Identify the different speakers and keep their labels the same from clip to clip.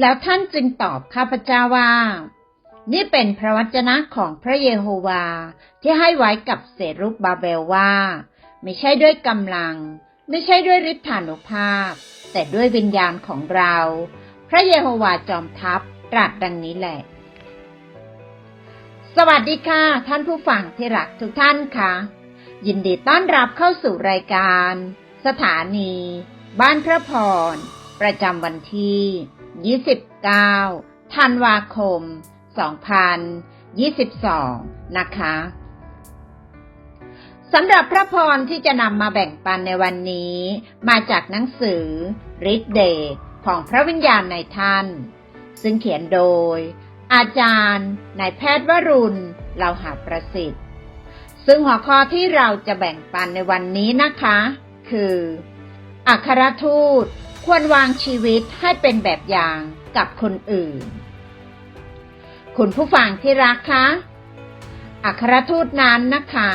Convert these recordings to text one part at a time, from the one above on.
Speaker 1: แล้วท่านจึงตอบข้าพเจ้าว่า นี่เป็นพระวจนะของพระเยโฮวาที่ให้ไว้กับเสรุบบาเบลว่า ไม่ใช่ด้วยกำลัง ไม่ใช่ด้วยฤทธานุภาพ แต่ด้วยวิญญาณของเรา พระเยโฮวาจอมทัพตรัสดังนี้แหละ สวัสดีค่ะ ท่านผู้ฟังที่รักทุกท่านค่ะ ยินดีต้อนรับเข้าสู่รายการ สถานี บ้านพระพร ประจำวันที่ 29ธันวาคม 2022 นะคะสำหรับพระพรที่จะนำมาแบ่งปันในวันนี้ มาจากหนังสือฤทธิเดชของพระวิญญาณในท่าน ซึ่งเขียนโดย อาจารย์นายแพทย์วรุณเราหาประสิทธิ์ ซึ่งหัวข้อที่เราจะแบ่งปันในวันนี้นะคะ คือ อัครทูต ควรวางชีวิตให้เป็นแบบอย่างกับคนอื่น คุณผู้ฟังที่รักคะ อัครทูตนั้นนะคะ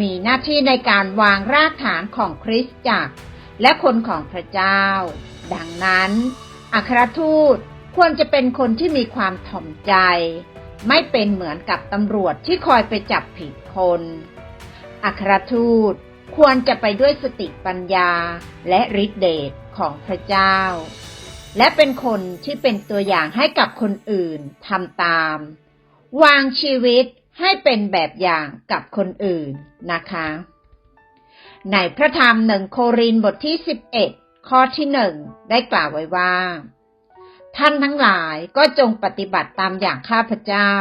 Speaker 1: มีหน้าที่ในการวางรากฐานของคริสตจักร และคนของพระเจ้า ดังนั้น อัครทูตควรจะเป็นคนที่มีความถ่อมใจ ไม่เป็นเหมือนกับตำรวจที่คอยไปจับผิดคน อัครทูตควรจะไปด้วยสติปัญญาและฤทธิเดช ของพระเจ้า และเป็นคนที่เป็นตัวอย่างให้กับคนอื่นทำตาม วางชีวิตให้เป็นแบบอย่างกับคนอื่นนะคะ ในพระธรรมหนึ่งโครินบทที่ 11 ข้อที่หนึ่งได้กล่าวไว้ว่า ท่านทั้งหลายก็จงปฏิบัติตามอย่างข้าพเจ้า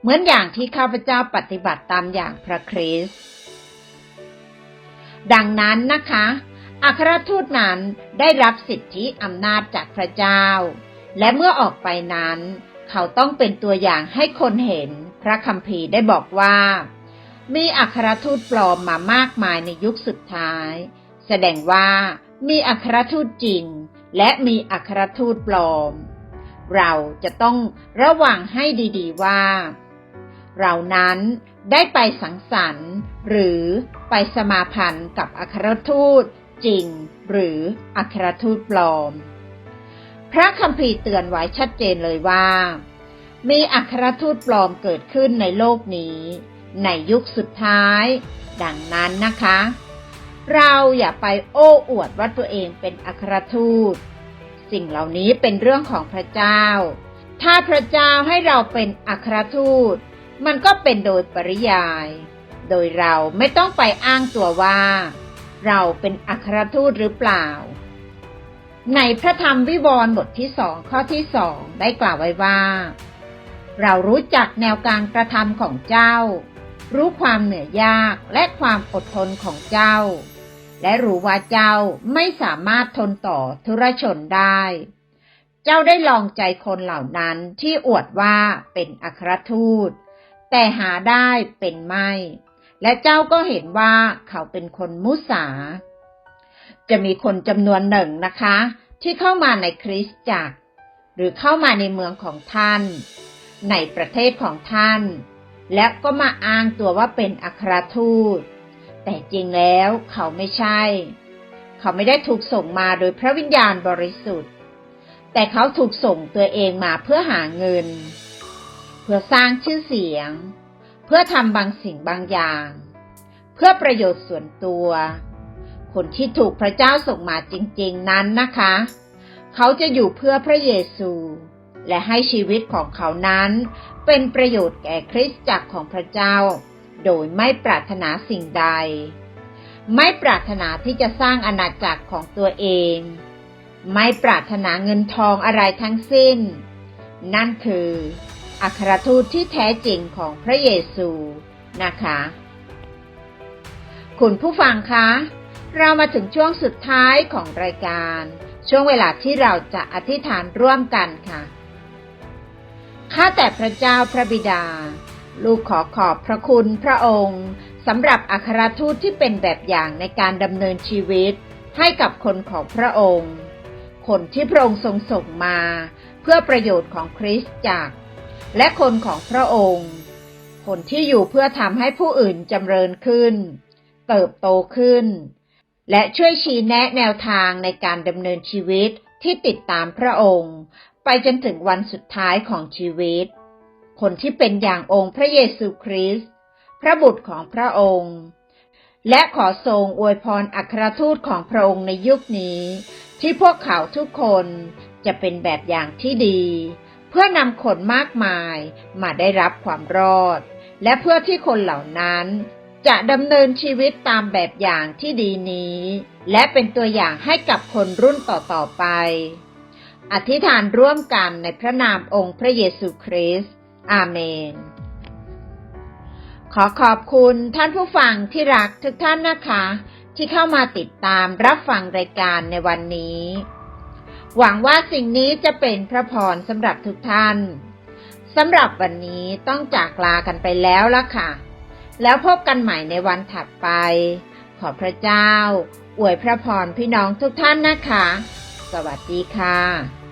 Speaker 1: เหมือนอย่างที่ข้าพเจ้าปฏิบัติตามอย่างพระคริสต์ดังนั้นนะคะ อัครทูตนั้นได้รับสิทธิอำนาจจากพระเจ้า และเมื่อออกไปนั้น เขาต้องเป็นตัวอย่างให้คนเห็น พระคัมภีร์ได้บอกว่า มีอัครทูตปลอมมามากมายในยุคสุดท้าย แสดงว่ามีอัครทูตจริง และมีอัครทูตปลอม เราจะต้องระวังให้ดีๆว่า เรานั้นได้ไปสังสรรค์ หรือไปสมาพันธ์กับอัครทูต จริง หรืออัครทูตปลอม พระคัมภีร์เตือนไว้ชัดเจนเลยว่า มีอัครทูตปลอมเกิดขึ้นในโลกนี้ ในยุคสุดท้าย ดังนั้นนะคะ เราอย่าไปโอ้อวดว่าตัวเองเป็นอัครทูต สิ่งเหล่านี้เป็นเรื่องของพระเจ้า ถ้าพระเจ้าให้เราเป็นอัครทูต มันก็เป็นโดยปริยาย โดยเราไม่ต้องไปอ้างตัวว่า เราเป็นอัครทูตหรือเปล่า ในพระธรรมวิวรณ์บทที่สองข้อที่สองได้กล่าวไว้ว่า เรารู้จักแนวการกระทำของเจ้า รู้ความเหนื่อยยากและความอดทนของเจ้า และรู้ว่าเจ้าไม่สามารถทนต่อทุรชนได้ เจ้าได้ลองใจคนเหล่านั้นที่อวดว่าเป็นอัครทูต แต่หาได้เป็นไม่ และเจ้าก็เห็นว่าเขาเป็นคนมุสา จะมีคนจำนวนหนึ่งนะคะ ที่เข้ามาในคริสตจักร หรือเข้ามาในเมืองของท่าน ในประเทศของท่าน และก็มาอ้างตัวว่าเป็นอัครทูต แต่จริงแล้วเขาไม่ใช่ เขาไม่ได้ถูกส่งมาโดยพระวิญญาณบริสุทธิ์ แต่เขาถูกส่งตัวเองมาเพื่อหาเงิน เพื่อสร้างชื่อเสียง เพื่อทำบางสิ่งบางอย่าง เพื่อประโยชน์ส่วนตัว คนที่ถูกพระเจ้าส่งมาจริงๆนั้นนะคะ เขาจะอยู่เพื่อพระเยซู และให้ชีวิตของเขานั้น เป็นประโยชน์แก่คริสตจักรของพระเจ้า โดยไม่ปรารถนาสิ่งใด ไม่ปรารถนาที่จะสร้างอาณาจักรของตัวเอง ไม่ปรารถนาเงินทองอะไรทั้งสิ้น นั่นคือ อัครทูตที่แท้จริงของพระเยซูนะคะ คุณผู้ฟังคะ เรามาถึงช่วงสุดท้ายของรายการ ช่วงเวลาที่เราจะอธิษฐานร่วมกันค่ะ ข้าแต่พระเจ้าพระบิดา ลูกขอขอบพระคุณพระองค์สำหรับอัครทูตที่เป็นแบบอย่างในการดำเนินชีวิตให้กับคนของพระองค์ คนที่พระองค์ทรงส่งมา เพื่อประโยชน์ของคริสตจักร และคนของพระองค์คนที่อยู่เพื่อทำให้ผู้อื่นจำเริญขึ้น เติบโตขึ้น และช่วยชี้แนะแนวทางในการดำเนินชีวิตที่ติดตามพระองค์ ไปจนถึงวันสุดท้ายของชีวิต คนที่เป็นอย่างองค์พระเยซูคริสต์พระบุตรของพระองค์ และขอทรงอวยพรอัครทูตของพระองค์ในยุคนี้ ที่พวกเขาทุกคนจะเป็นแบบอย่างที่ดี พื่อนำคนมากมายมาได้รับความรอด และเพื่อที่คนเหล่านั้นจะดำเนินชีวิตตามแบบอย่างที่ดีนี้ และเป็นตัวอย่างให้กับคนรุ่นต่อๆไป อธิษฐานร่วมกันในพระนามองค์พระเยซูคริสต์อาเมน ขอขอบคุณท่านผู้ฟังที่รักทุกท่านนะคะ ที่เข้ามาติดตามรับฟังรายการในวันนี้ หวังว่าสิ่งนี้จะเป็นพระพรสำหรับทุกท่านสำหรับวันนี้ต้องจากลากันไปแล้วละค่ะ แล้วพบกันใหม่ในวันถัดไป ขอพระเจ้า อวยพระพรพี่น้องทุกท่านนะคะ สวัสดีค่ะ